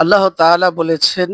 আল্লাহ তাআলা বলেছেন,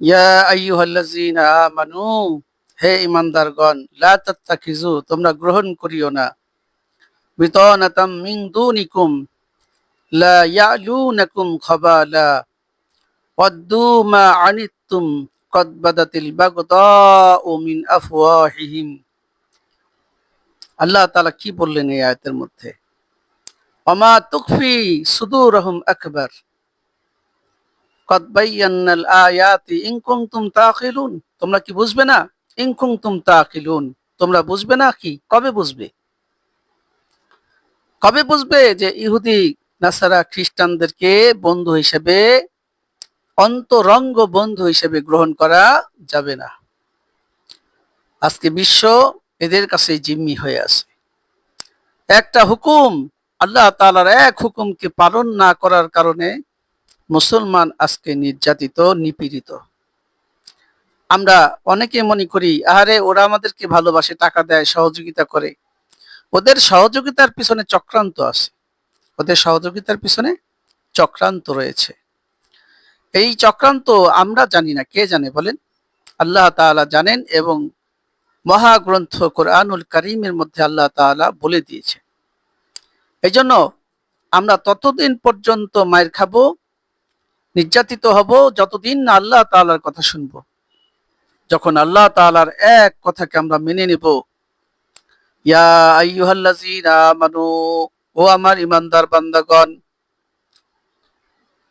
ইয়া আইয়ুহাল্লাযীনা আমানু, হে ঈমানদারগণ, লা তাত্তাখিযু, তোমরা গ্রহণ করিও না। বিতানাতাম মিন দুনিকুম, লা ইয়ালুনাকুম খাবালা, ওয়াদ্দু মা আনিত্তুম, কদ বাদাতিল বাগদাউ মিন আফওয়াহিহিম। আল্লাহ তাআলা কি বললেন এই আয়াতের মধ্যে? ওমা তুকফি সুদুরহুম আকবার। তোমরা কি বুঝবে না? ইন কুনতুম তাকিলুন। তোমরা বুঝবে না কি? কবে বুঝবে? কবে বুঝবে যে ইহুদি, নাসারা খ্রিস্টানদেরকে বন্ধু হিসেবে, অন্তরঙ্গ বন্ধু হিসেবে গ্রহণ করা যাবে না? আজকে বিশ্ব এদের কাছে জিম্মি হয়ে আছে। একটা হুকুম, আল্লাহ তাআলার এক হুকুমকে পালন না করার কারণে মুসলমান আজকে নির্যাতিত, নিপীড়িত। আমরা অনেকে মনে করি, আহারে ওরা আমাদেরকে ভালোবাসে, টাকা দেয়, সহযোগিতা করে। ওদের সহযোগিতার পিছনে চক্রান্ত আছে। ওদের সহযোগিতার পিছনে চক্রান্ত রয়েছে। এই চক্রান্ত আমরা জানি না, কে জানে বলেন? আল্লাহ তাআলা জানেন এবং মহাগ্রন্থ কোরআনুল করিমের মধ্যে আল্লাহ তাআলা বলে দিয়েছে এই জন্য আমরা ততদিন পর্যন্ত মায়ের খাব নির্যাতিত হব যতদিন না আল্লাহ তালার কথা শুনব। যখন আল্লাহ তাআলার এক কথাকে আমরা মেনে নেব, ইয়া আইয়ুহাল্লাযীনা আমানু, ও আমার ইমানদার বান্দাগণ,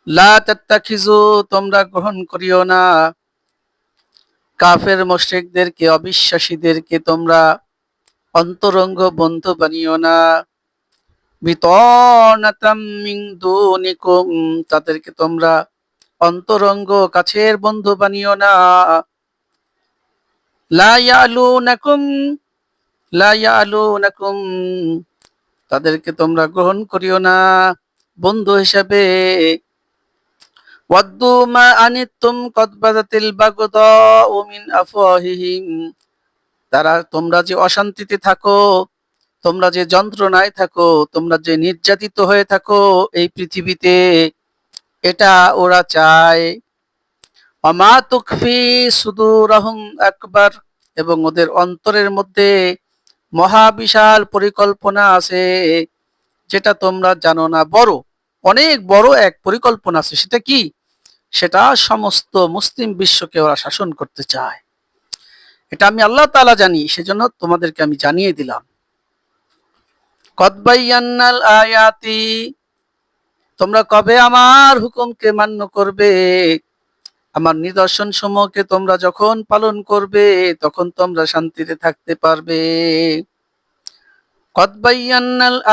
লা তাত্তাখিযু, তোমরা গ্রহণ করিও না। কাফের মুশরিকদেরকে, অবিশ্বাসীদেরকে তোমরা অন্তরঙ্গ বন্ধু বানিও না। বিতনাতাম মিন দুনিকুম, তাদেরকে তোমরা অন্তরঙ্গ কাছের বন্ধু বানিও না। লা ইয়ালুনাকুম, লা তাদেরকে তোমরা গ্রহণ করিও না বন্ধু হিসাবে। ওয়াদ্দু মা আনিতুম মিন তারা তোমরা যে অশান্তিতে থাকো, তোমরা যে যন্ত্রণায় থাকো, তোমরা যে নির্যাতিত হয়ে থাকো এই পৃথিবীতে এটা ওরা চায়। অমা তুকফি আকবার এবং ওদের অন্তরের মধ্যে মহাবিশাল পরিকল্পনা আছে যেটা তোমরা জানো না। বড়, অনেক বড় এক পরিকল্পনা আছে। সেটা কি? সেটা সমস্ত মুসলিম বিশ্বকে ওরা শাসন করতে চায়। এটা আমি আল্লাহ তাআলা জানি, সেজন্য তোমাদেরকে আমি জানিয়ে দিলাম। কদবাইয়ান্নাল আয়াতি তোমরা কবে আমার হুকুমকে মান্য করবে? আমার নিদর্শন সমূহকে তোমরা যখন পালন করবে, তখন তোমরা শান্তিতে থাকতে পারবে।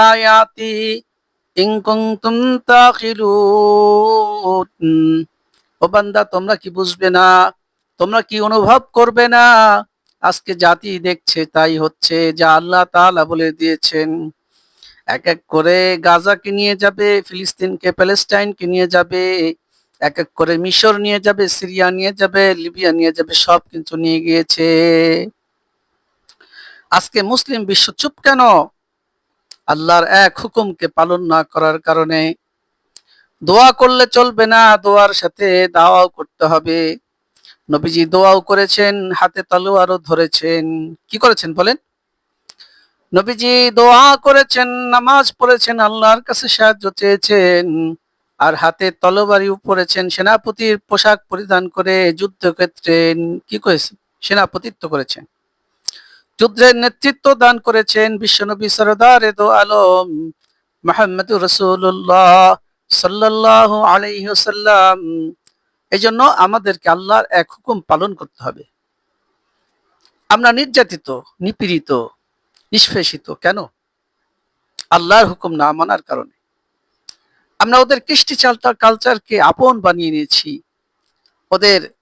আয়াতি তোমরা কি বুঝবে না? তোমরা কি অনুভব করবে না? আজকে জাতি দেখছে, তাই হচ্ছে, যা আল্লাহ তাআলা বলে দিয়েছেন। এক এক করে গাজাকে নিয়ে যাবে, ফিলিস্তিনকে, প্যালেস্টাইনকে নিয়ে যাবে, এক এক করে মিশর নিয়ে যাবে, সিরিয়া নিয়ে যাবে, লিবিয়া নিয়ে যাবে, সব কিছু নিয়ে গিয়েছে। আজকে মুসলিম বিশ্ব চুপ কেন? আল্লাহর এক হুকুমকে পালন না করার কারণে। দোয়া করলে চলবে না, দোয়ার সাথে দাওয়াও করতে হবে। নবীজি দোয়াও করেছেন, হাতে তালুয়ারও ধরেছেন। কি করেছেন বলেন? নবীজি দোয়া করেছেন, নামাজ পড়েছেন, আল্লাহর কাছে সাহায্য চেয়েছেন, আর হাতে তলবারিও পড়েছেন সেনাপতির পোশাক পরিধান করে যুদ্ধক্ষেত্রে কি করেছেন সেনাপতিত্ব করেছেন। যুদ্ধের নেতৃত্ব দান করেছেন বিশ্বনবী সরদার দো আলম মাহমুদুর রসুল্লাহ সাল্লাহ আলাইসাল্লাম এই জন্য আমাদেরকে আল্লাহর এক হুকুম পালন করতে হবে। আমরা নির্যাতিত, নিপীড়িত নিষ্পেষিত। কেন? আল্লাহর হুকুম না মানার কারণে। আমরা ওদের কৃষ্টি চালটার কালচারকে আপন বানিয়ে নিয়েছি। ওদের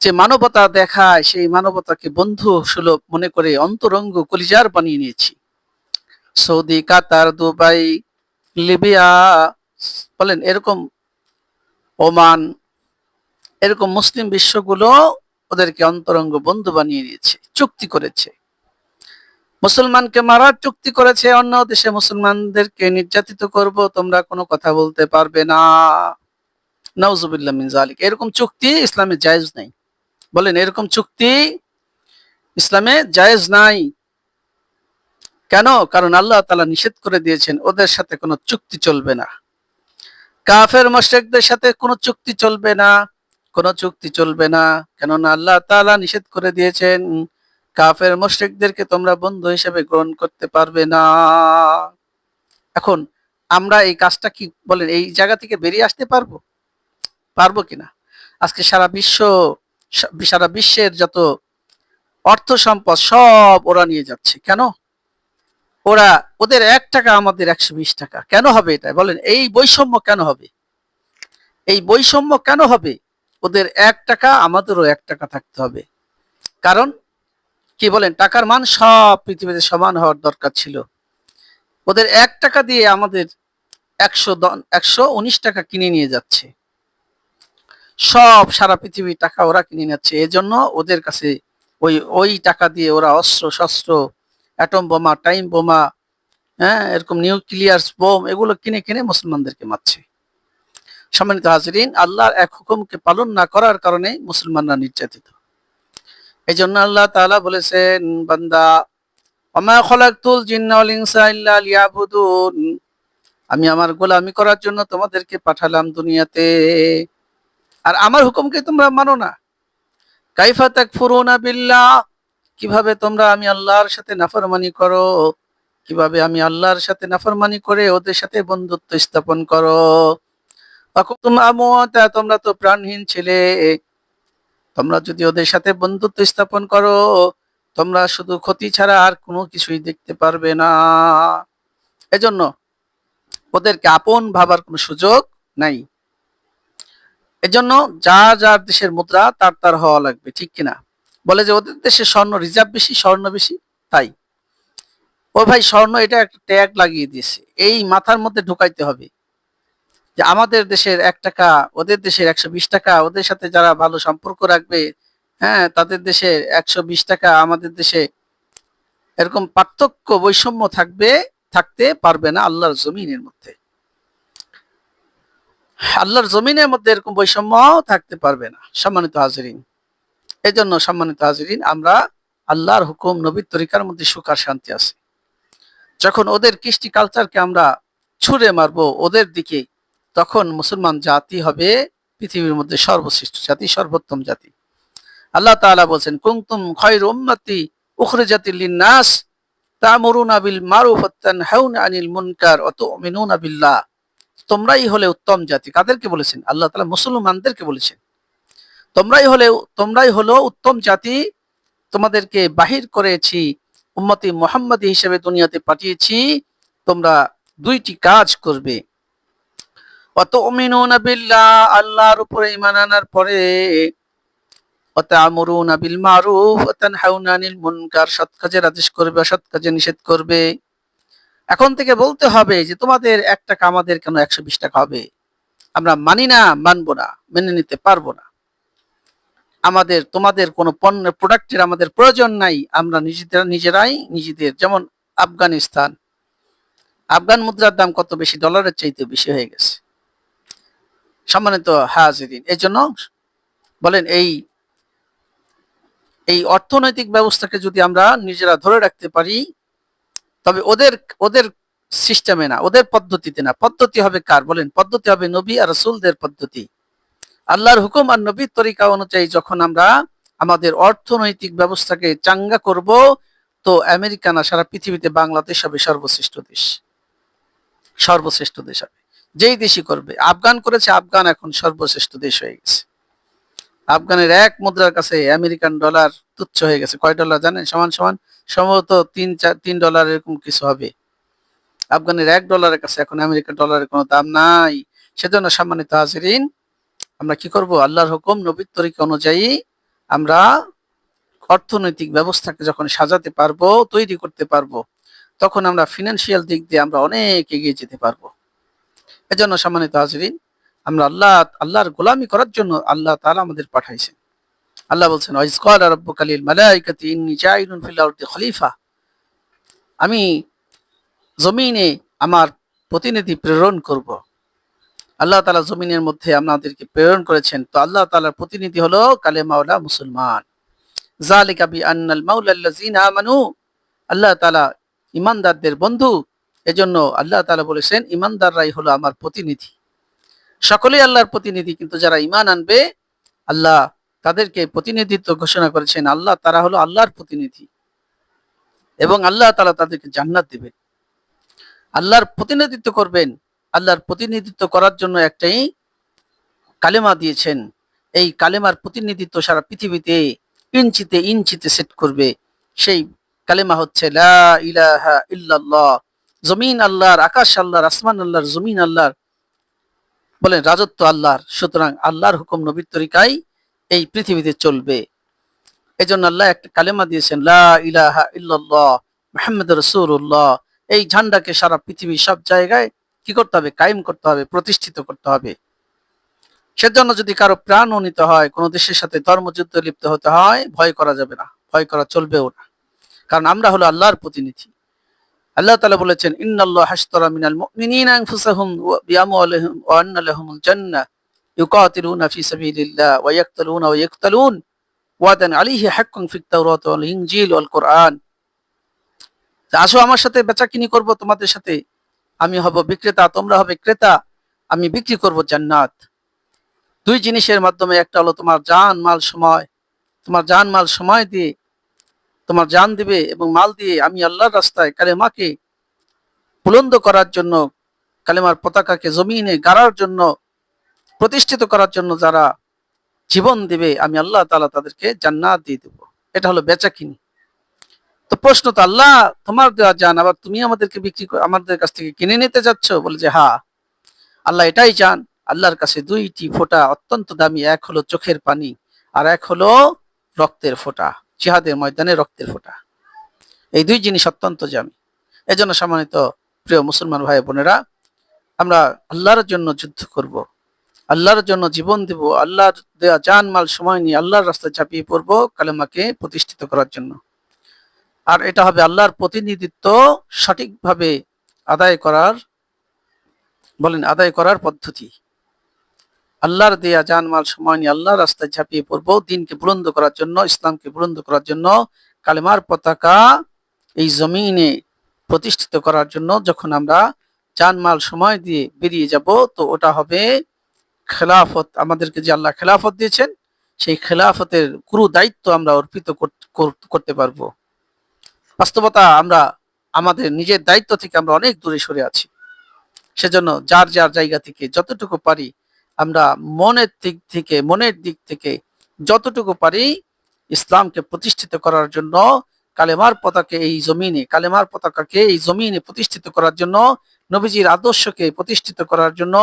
যে মানবতা দেখায়, সেই মানবতাকে বন্ধু সুলভ মনে করে অন্তরঙ্গ কলিজার বানিয়ে নিয়েছি। সৌদি, কাতার, দুবাই, লিবিয়া, বলেন এরকম ওমান, এরকম মুসলিম বিশ্বগুলো ওদেরকে অন্তরঙ্গ বন্ধু বানিয়ে নিয়েছে, চুক্তি করেছে। মুসলমানকে মারার চুক্তি করেছে অন্য দেশে মুসলমানদেরকে নির্যাতিত করব, তোমরা কোনো কথা বলতে পারবে না। নাউজুবিল্লাহ মিন জালিক এরকম চুক্তি ইসলামে জায়েজ নাই। বলেন, এরকম চুক্তি ইসলামে জায়েজ নাই। কেন? কারণ আল্লাহ তালা নিষেধ করে দিয়েছেন, ওদের সাথে কোনো চুক্তি চলবে না। কাফের মুশরিকদের সাথে কোনো চুক্তি চলবে না। কোনো চুক্তি চলবে না। কেননা আল্লাহ তালা নিষেধ করে দিয়েছেন কাফের মুশরিকদেরকে তোমরা বন্ধু হিসেবে গ্রহণ করতে পারবে না। এখন আমরা এই কাজটা কি বলেন, এই জায়গা থেকে বেরিয়ে আসতে পারব? পারব কিনা? আজকে সারা বিশ্ব, সারা বিশ্বের যত অর্থ সম্পদ সব ওরা নিয়ে যাচ্ছে। কেন? ওরা, ওদের এক টাকা, আমাদের একশো বিশ টাকা। কেন হবে এটা? বলেন, এই বৈষম্য কেন হবে? এই বৈষম্য কেন হবে? ওদের এক টাকা, আমাদেরও এক টাকা থাকতে হবে। কারণ কি বলেন, টাকার মান সব পৃথিবীতে সমান হওয়ার দরকার ছিল। ওদের এক টাকা দিয়ে আমাদের একশো একশো উনিশ টাকা কিনে নিয়ে যাচ্ছে। সব সারা পৃথিবীর টাকা ওরা কিনে নিচ্ছে। এজন্য ওদের কাছে ওই ওই টাকা দিয়ে ওরা অস্ত্র, শস্ত্র, অ্যাটম বোমা, টাইম বোমা হ্যাঁ এরকম নিউক্লিয়ার বোম, এগুলো কিনে কিনে মুসলমানদেরকে মারছে। সম্মানিত হাজরিন, আল্লাহর এক হুকুমকে পালন না করার কারণে মুসলমানরা নির্যাতিত। এই জন্য আল্লাহ তাআলা বলেছেন, বান্দা, ওমা খলাকতুল জিন্না ওয়াল ইনসা ইল্লা লিয়াবুদুন। আমি আমার গোলামি করার জন্য তোমাদেরকে পাঠালাম দুনিয়াতে। আর আমার হুকুমকে তোমরা মানো না। কাইফা তাকফুরুনা বিল্লাহ। কীভাবে তোমরা আমি আল্লাহর সাথে নাফরমানি করো? কীভাবে আমি আল্লাহর সাথে নাফরমানি করে ওদের সাথে বন্ধুত্ব স্থাপন করো? তোমরা তো প্রাণহীন ছিলে। তোমরা যদি ওদের সাথে বন্ধুত্ব স্থাপন করো, তোমরা শুধু ক্ষতি ছাড়া আর কোনো কিছুই দেখতে পারবে না। এজন্য ওদেরকে আপন ভাবার কোনো সুযোগ নাই। এজন্য যা যার দেশের মুদ্রা, তার তার হওয়া লাগবে, ঠিক কিনা? বলে যে ওদের দেশে স্বর্ণ, রিজার্ভ বেশি, স্বর্ণ বেশি, তাই। ও ভাই, স্বর্ণ এটা একটা ট্যাগ লাগিয়ে দিয়েছে। এই মাথার মধ্যে ঢুকাইতে হবে। যে আমাদের দেশের এক টাকা, ওদের দেশের একশো বিশ টাকা, ওদের সাথে যারা ভালো সম্পর্ক রাখবে হ্যাঁ তাদের দেশে একশো বিশ টাকা, আমাদের দেশে এরকম পার্থক্য, বৈষম্য থাকবে, থাকতে পারবে না আল্লাহর জমিনের মধ্যে। আল্লাহর জমিনের মধ্যে এরকম বৈষম্য থাকতে পারবে না, সম্মানিত হাজরিন। এই জন্য সম্মানিত হাজরিন, আমরা আল্লাহর হুকুম, নবীর তরিকার মধ্যে সুখ আর শান্তি আছে। যখন ওদের কৃষ্টি কালচারকে আমরা ছুঁড়ে মারবো, ওদের দিকে তখন মুসলমান জাতি হবে পৃথিবীর মধ্যে সর্বশ্রেষ্ঠ জাতি, সর্বোত্তম জাতি। আল্লাহ তাআলা বলছেন কুমতুম খায়রু উম্মতি উখরিজাতিল লিন-নাস তা'মুরুনা বিল মারুফ ওয়া তানহাউনা আনিল মুনকার ওয়া তু'মিনুনা বিল্লাহ। তোমরাই হলে উত্তম জাতি। কাদেরকে বলেছেন? আল্লাহ তাআলা মুসলমানদেরকে বলেছেন। তোমরাই হলে, তোমরাই হলো উত্তম জাতি। তোমাদেরকে বাহির করেছি, উম্মতি মুহাম্মাদি হিসেবে দুনিয়াতে পাঠিয়েছি। তোমরা দুইটি কাজ করবে। আল্লাহর উপরে ইমান আনার পরে বিল মুনকার করবে নিষেধ করবে। এখন থেকে বলতে হবে যে তোমাদের একটা কামাদের আমাদের কেন একশো বিশ টাকা হবে? আমরা মানি না, মানবো না, মেনে নিতে পারব না। আমাদের, তোমাদের কোনো পণ্য, প্রোডাক্টের আমাদের প্রয়োজন নাই। আমরা নিজেদের, নিজেরাই নিজেদের, যেমন আফগানিস্তান। আফগান মুদ্রার দাম কত বেশি? ডলারের চাইতে বেশি হয়ে গেছে। সম্মানিত হাজিরিন, এই জন্য বলেন এই এই অর্থনৈতিক ব্যবস্থাকে যদি আমরা নিজেরা ধরে রাখতে পারি, তবে ওদের ওদের সিস্টেমে না, ওদের পদ্ধতিতে না, পদ্ধতি হবে কার বলেন? পদ্ধতি হবে নবী আর রসুলদের পদ্ধতি। আল্লাহর হুকুম আর নবীর তরিকা অনুযায়ী যখন আমরা আমাদের অর্থনৈতিক ব্যবস্থাকে চাঙ্গা করব, তো আমেরিকা না সারা পৃথিবীতে বাংলাদেশ হবে সর্বশ্রেষ্ঠ দেশ। সর্বশ্রেষ্ঠ দেশ হবে। যেই দেশই করবে। আফগান করেছে আফগান এখন সর্বশ্রেষ্ঠ দেশ হয়ে গেছে। আফগানের এক মুদ্রার কাছে আমেরিকান ডলার তুচ্ছ হয়ে গেছে। কয় ডলার জানেন? সমান সমান সম্ভবত তিন চার, তিন ডলার এরকম কিছু হবে। আফগানের এক ডলারের কাছে এখন আমেরিকান ডলারের কোনো দাম নাই। সেজন্য সম্মানিত হাজিরিন, আমরা কি করব? আল্লাহর হুকুম, নবীর তরিকা অনুযায়ী আমরা অর্থনৈতিক ব্যবস্থাকে যখন সাজাতে পারব, তৈরি করতে পারব, তখন আমরা ফিনান্সিয়াল দিক দিয়ে আমরা অনেক এগিয়ে যেতে পারব। এজন্য সম্মানিত হাজিরিন, আমরা আল্লাহ, আল্লাহর গোলামি করার জন্য আল্লাহ তাআলা আমাদের পাঠাইছেন। আল্লাহ বলছেন খলিফা। আমি জমিনে আমার প্রতিনিধি প্রেরণ করব। আল্লাহ তালা জমিনের মধ্যে আপনাদেরকে প্রেরণ করেছেন। তো আল্লাহ তালার প্রতিনিধি হলো কালে মাওলা মুসলমান। জালিকা বি আন্নাল মাউলাল্লাযিনা আমানু। আল্লাহ তালা ইমানদারদের বন্ধু। এজন্য আল্লাহ তালা বলেছেন, ইমানদাররাই হলো আমার প্রতিনিধি। সকলেই আল্লাহর প্রতিনিধি, কিন্তু যারা ইমান আনবে, আল্লাহ তাদেরকে প্রতিনিধিত্ব ঘোষণা করেছেন, আল্লাহ তারা হলো আল্লাহর প্রতিনিধি। এবং আল্লাহ তালা তাদেরকে জান্নাত দিবেন। আল্লাহর প্রতিনিধিত্ব করবেন, আল্লাহর প্রতিনিধিত্ব করার জন্য একটাই কালেমা দিয়েছেন, এই কালেমার প্রতিনিধিত্ব সারা পৃথিবীতে ইঞ্চিতে ইঞ্চিতে সেট করবে। সেই কালেমা হচ্ছে, লা ইলাহা ইল্লাল্লাহ। জমিন আল্লাহর, আকাশ আল্লাহর, আসমান আল্লাহর, জমিন আল্লাহর, বলেন রাজত্ব আল্লাহর। সুতরাং আল্লাহর হুকুম নবীর তরিকায় এই পৃথিবীতে চলবে। এজন্য আল্লাহ একটা কালেমা দিয়েছেন, লা ইলাহা ইল্লাল্লাহ রাসূলুল্লাহ। এই ঝান্ডাকে সারা পৃথিবীর সব জায়গায় কি করতে হবে? কায়েম করতে হবে, প্রতিষ্ঠিত করতে হবে। সেজন্য যদি কারও প্রাণ নিতে হয়, কোনো দেশের সাথে ধর্মযুদ্ধ লিপ্ত হতে হয়, ভয় করা যাবে না, ভয় করা চলবেও না। কারণ আমরা হলো আল্লাহর প্রতিনিধি। আল্লাহ তালা বলেছেন, ইন্নাল্লাহ হাশতারা মিনাল মুমিনিনা আনফুসাহুম ওয়া বিআমওয়ালিহিম ওয়া আন্না লাহুমুল জান্নাহ। ইউকাতিলুনা ফি সাবিলিল্লাহ ওয়া ইয়াকতুলুনা ওয়া ইয়াকতালুন। ওয়াদান আলাইহি হাক্কুন ফিত তাওরাত ওয়াল ইনজিল ওয়াল কোরআন। আসো আমার সাথে, বেচাকিনি করব তোমাদের সাথে। আমি হব বিক্রেতা, তোমরা হবে ক্রেতা। আমি বিক্রি করব জান্নাত। দুই জিনিসের মাধ্যমে একটা হলো তোমার জান মাল সময়। তোমার জান মাল সময় দিয়ে তোমার জান দিবে এবং মাল দিয়ে আমি আল্লাহর রাস্তায় কালেমাকে বুলন্দ করার জন্য, কালেমার পতাকাকে জমিনে গাড়ার জন্য, প্রতিষ্ঠিত করার জন্য যারা জীবন দিবে, আমি আল্লাহ তালা তাদেরকে জান্নাত দিয়ে দেবো। এটা হলো বেচা কিনি তো প্রশ্ন তো আল্লাহ, তোমার দেওয়া জান আবার তুমি আমাদেরকে বিক্রি করে আমাদের কাছ থেকে কিনে নিতে যাচ্ছ? বলে যে হা আল্লাহ এটাই চান। আল্লাহর কাছে দুইটি ফোঁটা, অত্যন্ত দামি, এক হলো চোখের পানি আর এক হলো রক্তের ফোঁটা। জিহাদের ময়দানে রক্তের ফোঁটা। এই দুই জিনিস অত্যন্ত দামি এজন্য সম্মানিত প্রিয় মুসলমান ভাই বোনেরা, আমরা আল্লাহর জন্য যুদ্ধ করব। আল্লাহর জন্য জীবন দেব, আল্লাহর দেওয়া জান মাল সময় নিয়ে আল্লাহর রাস্তায় চাপিয়ে পড়ব কালেমাকে প্রতিষ্ঠিত করার জন্য। আর এটা হবে আল্লাহর প্রতিনিধিত্ব সঠিকভাবে আদায় করার, বলেন আদায় করার পদ্ধতি। আল্লাহর দেয়া জানমাল সময় নিয়ে আল্লাহর রাস্তায় ঝাঁপিয়ে পড়ব, দিনকে বুলন্দ করার জন্য, ইসলামকে বুলন্দ করার জন্য, কালেমার পতাকা এই জমিনে প্রতিষ্ঠিত করার জন্য যখন আমরা জানমাল সময় দিয়ে বেরিয়ে যাব, তো ওটা হবে খেলাফত। আমাদেরকে যে আল্লাহ খেলাফত দিয়েছেন, সেই খেলাফতের গুরু দায়িত্ব আমরা অর্পিত কর- কর- করতে পারব। বাস্তবতা আমরা, আমাদের নিজের দায়িত্ব থেকে আমরা অনেক দূরে সরে আছি। সেজন্য যার যার জায়গা থেকে যতটুকু পারি আমরা মনের দিক থেকে, মনের দিক থেকে যতটুকু পারি ইসলামকে প্রতিষ্ঠিত করার জন্য, কালেমার পতাকে এই জমিনে, কালেমার পতাকাকে এই জমিনে প্রতিষ্ঠিত করার জন্য, নবীজির আদর্শকে প্রতিষ্ঠিত করার জন্য,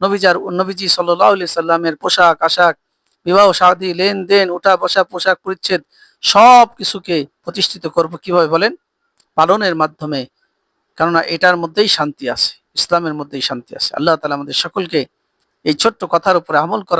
নবীজার, নবীজি সাল্লাহ সাল্লামের পোশাক, আশাক, বিবাহ, শাদী, লেনদেন, উঠা, বসা, পোশাক, পরিচ্ছেদ সব কিছুকে প্রতিষ্ঠিত করব কীভাবে বলেন? পালনের মাধ্যমে। কেননা এটার মধ্যেই শান্তি আছে, ইসলামের মধ্যেই শান্তি আছে। আল্লাহ তালা আমাদের সকলকে এই ছোট্ট কথার উপরে আমল করা